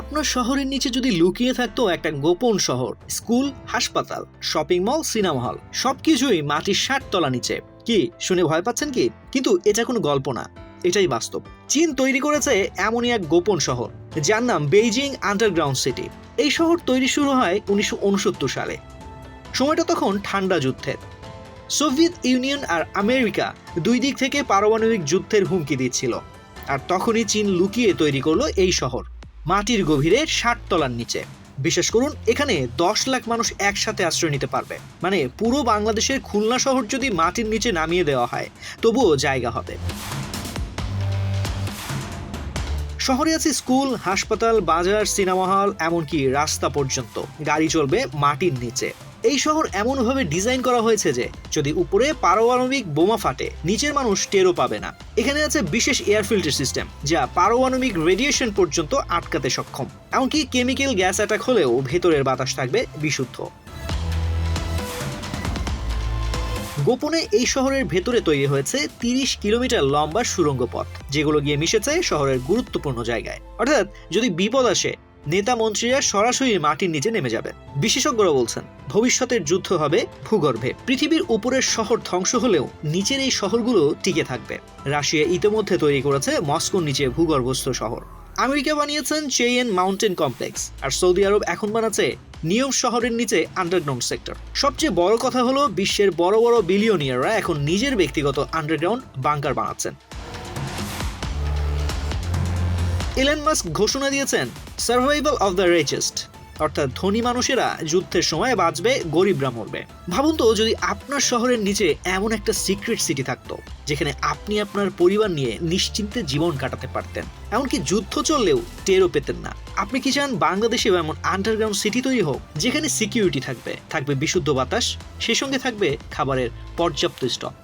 আপনার শহরের নিচে যদি লুকিয়ে থাকতো একটা গোপন শহর, স্কুল, হাসপাতাল, শপিং মল, সিনেমা হল, সবকিছুই মাটির ষাট তলা নিচে। কি, শুনে ভয় পাচ্ছেন কি? কিন্তু এটা কোনো গল্প না, এটাই বাস্তব। চীন তৈরি করেছে এমনই এক গোপন শহর, যার নাম বেইজিং আন্ডারগ্রাউন্ড সিটি। এই শহর তৈরি শুরু হয় উনিশশো উনসত্তর সালে। সময়টা তখন ঠান্ডা যুদ্ধের। সোভিয়েত ইউনিয়ন আর আমেরিকা দুই দিক থেকে পারমাণবিক যুদ্ধের হুমকি দিচ্ছিল। আর তখনই চীন লুকিয়ে তৈরি করল এই শহর। মাটির গভীরে ষাট তলার নিচে। বিশেষ করুন, এখানে দশ লাখ মানুষ একসাথে আশ্রয় নিতে পারবে। মানে পুরো বাংলাদেশের খুলনা শহর যদি মাটির নিচে নামিয়ে দেওয়া হয়, তবুও জায়গা হবে। শহরে আছে স্কুল, হাসপাতাল, বাজার, সিনেমা হল, এমনকি রাস্তা পর্যন্ত। গাড়ি চলবে মাটির নিচে। এই শহর এমনভাবে ডিজাইন করা হয়েছে যে, যদি উপরে পারমাণবিক বোমা ফাটে, নিচের মানুষ টেরও পাবে না। এখানে আছে বিশেষ এয়ার ফিল্টার সিস্টেম, যা পারমাণবিক রেডিয়েশন পর্যন্ত আটকাতে সক্ষম। এমনকি কেমিক্যাল গ্যাস অ্যাটাক হলেও ভেতরের বাতাস থাকবে বিশুদ্ধ। গোপনে এই শহরের ভেতরে তৈরি হয়েছে তিরিশ কিলোমিটার লম্বা সুড়ঙ্গ পথ যেগুলো গিয়ে মিশেছে শহরের গুরুত্বপূর্ণ জায়গায়। অর্থাৎ যদি বিপদ আসে নেতা মন্ত্রীরা সরাসরি মাটির নিচে নেমে যাবে। বিশেষজ্ঞরা বলছেন, ভবিষ্যতের যুদ্ধ হবে ভূগর্ভে। পৃথিবীর উপরের শহর ধ্বংস হলেও নিচের এই শহরগুলো টিকে থাকবে। রাশিয়া ইতিমধ্যে তৈরি করেছে মস্কোর নিচে ভূগর্ভস্থ শহর। আমেরিকা বানিয়েছেন চেইন মাউন্টেন কমপ্লেক্স, আর সৌদি আরব এখন বানাচ্ছে নিয়ম শহরের নিচে আন্ডারগ্রাউন্ড সেক্টর। সবচেয়ে বড় কথা হলো, বিশ্বের বড় বড় বিলিয়নিয়াররা এখন নিজের ব্যক্তিগত আন্ডারগ্রাউন্ড বাংকার বানাচ্ছেন। ইলেন মাস্ক ঘোষণা দিয়েছেন সার্ভাইভাল অফ দ্য রিচেস্ট অর্থাৎ ধনী মানুষেরা যুদ্ধের সময় বাঁচবে, গরিবরা মরবে। ভাবুন তো, যদি আপনার শহরের নিচে এমন একটা সিক্রেট সিটি থাকতো, যেখানে আপনি আপনার পরিবার নিয়ে নিশ্চিন্তে জীবন কাটাতে পারতেন। এমনকি যুদ্ধ চললেও টেরও পেতেন না। আপনি কি চান বাংলাদেশেও এমন আন্ডারগ্রাউন্ড সিটি তৈরি হোক, যেখানে সিকিউরিটি থাকবে থাকবে বিশুদ্ধ বাতাস, সেই সঙ্গে থাকবে খাবারের পর্যাপ্ত স্টক